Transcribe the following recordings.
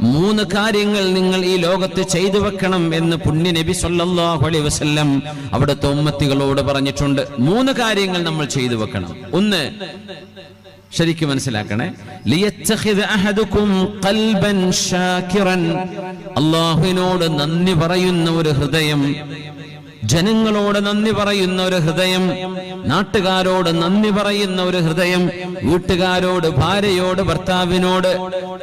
മൂന്ന് കാര്യങ്ങൾ നിങ്ങൾ ഈ ലോകത്ത് ചെയ്തു വെക്കണം എന്ന് പുണ്യ നബി സല്ലല്ലാഹു അലൈഹി വസല്ലം അവിടുത്തെ ഉമ്മത്തികളോട് പറഞ്ഞിട്ടുണ്ട്. മൂന്ന് കാര്യങ്ങൾ നമ്മൾ ചെയ്തു വെക്കണം. ഒന്ന് ശരിക്കും മനസ്സിലാക്കണേ. അള്ളാഹുവിനോട് നന്ദി പറയുന്ന ഒരു ഹൃദയം ജനങ്ങളോട് നന്ദി പറയുന്ന ഒരു ഹൃദയം നാട്ടുകാരോട് നന്ദി പറയുന്ന ഒരു ഹൃദയം വീട്ടുകാരോട് ഭാര്യയോട് ഭർത്താവിനോട്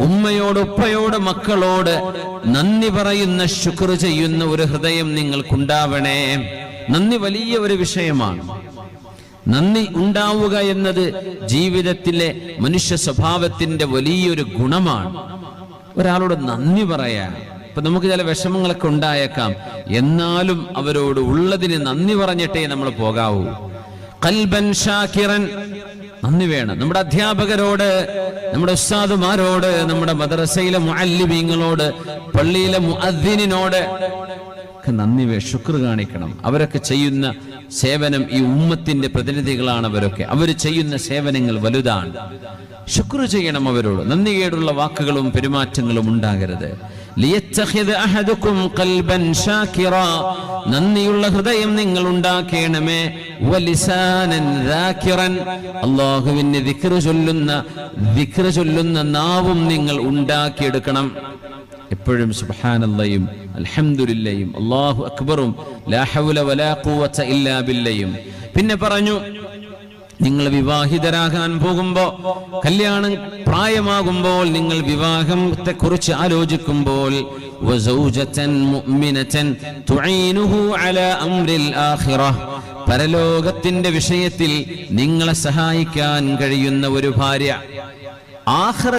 ഉമ്മയോട് ഉപ്പയോട് മക്കളോട് നന്ദി പറയുന്ന ശുക്ർ ചെയ്യുന്ന ഒരു ഹൃദയം നിങ്ങൾക്കുണ്ടാവണേ. നന്ദി വലിയ ഒരു വിഷയമാണ്. നന്ദി ഉണ്ടാവുക എന്നത് ജീവിതത്തിലെ മനുഷ്യ സ്വഭാവത്തിന്റെ വലിയൊരു ഗുണമാണ്. ഒരാളോട് നന്ദി പറയാ ഇപ്പൊ നമുക്ക് ചില വിഷമങ്ങളൊക്കെ ഉണ്ടായേക്കാം. എന്നാലും അവരോട് ഉള്ളതിന് നന്ദി പറഞ്ഞിട്ടേ നമ്മൾ പോകാവൂ. കൽബൻ ഷാക്കിറൻ നന്ദി വേണം. നമ്മുടെ അധ്യാപകരോട് നമ്മുടെ ഉസ്താദുമാരോട് നമ്മുടെ മദ്രസയിലെ മുഅല്ലിമീങ്ങളോട് പള്ളിയിലെ മുഅദ്ദിനിനോട് നന്ദി വേ ശുക്ർ കാണിക്കണം. അവരൊക്കെ ചെയ്യുന്ന സേവനം ഈ ഉമ്മത്തിന്റെ പ്രതിനിധികളാണ് അവരൊക്കെ. അവർ ചെയ്യുന്ന സേവനങ്ങൾ വലുതാണ്. ശുക്ർ ചെയ്യണം അവരോട്. നന്ദികേടുള്ള വാക്കുകളും പെരുമാറ്റങ്ങളും ഉണ്ടാകരുത്. നന്ദിയുള്ള ഹൃദയം നിങ്ങൾ ഉണ്ടാക്കണമേ. അള്ളാഹുവിന് ദിക്ർ ചൊല്ലുന്ന ദിക്ർ ചൊല്ലുന്ന നാവും നിങ്ങൾ ഉണ്ടാക്കിയെടുക്കണം. എപ്പോഴും സുബ്ഹാനല്ലയും അൽഹംദുലില്ലയും അല്ലാഹു അക്ബറും ലാ ഹൗല വലാ ഖുവത ഇല്ലാ ബില്ലയും. പിന്നെ പറഞ്ഞു നിങ്ങൾ വിവാഹിതരാകാൻ പോകുമ്പോൾ കല്യാണം പ്രായമാകുമ്പോൾ നിങ്ങൾ വിവാഹത്തെ കുറിച്ച് ആലോചിക്കുമ്പോൾ പരലോകത്തിന്റെ വിഷയത്തിൽ നിങ്ങളെ സഹായിക്കാൻ കഴിയുന്ന ഒരു ഭാര്യ. ആഖിറ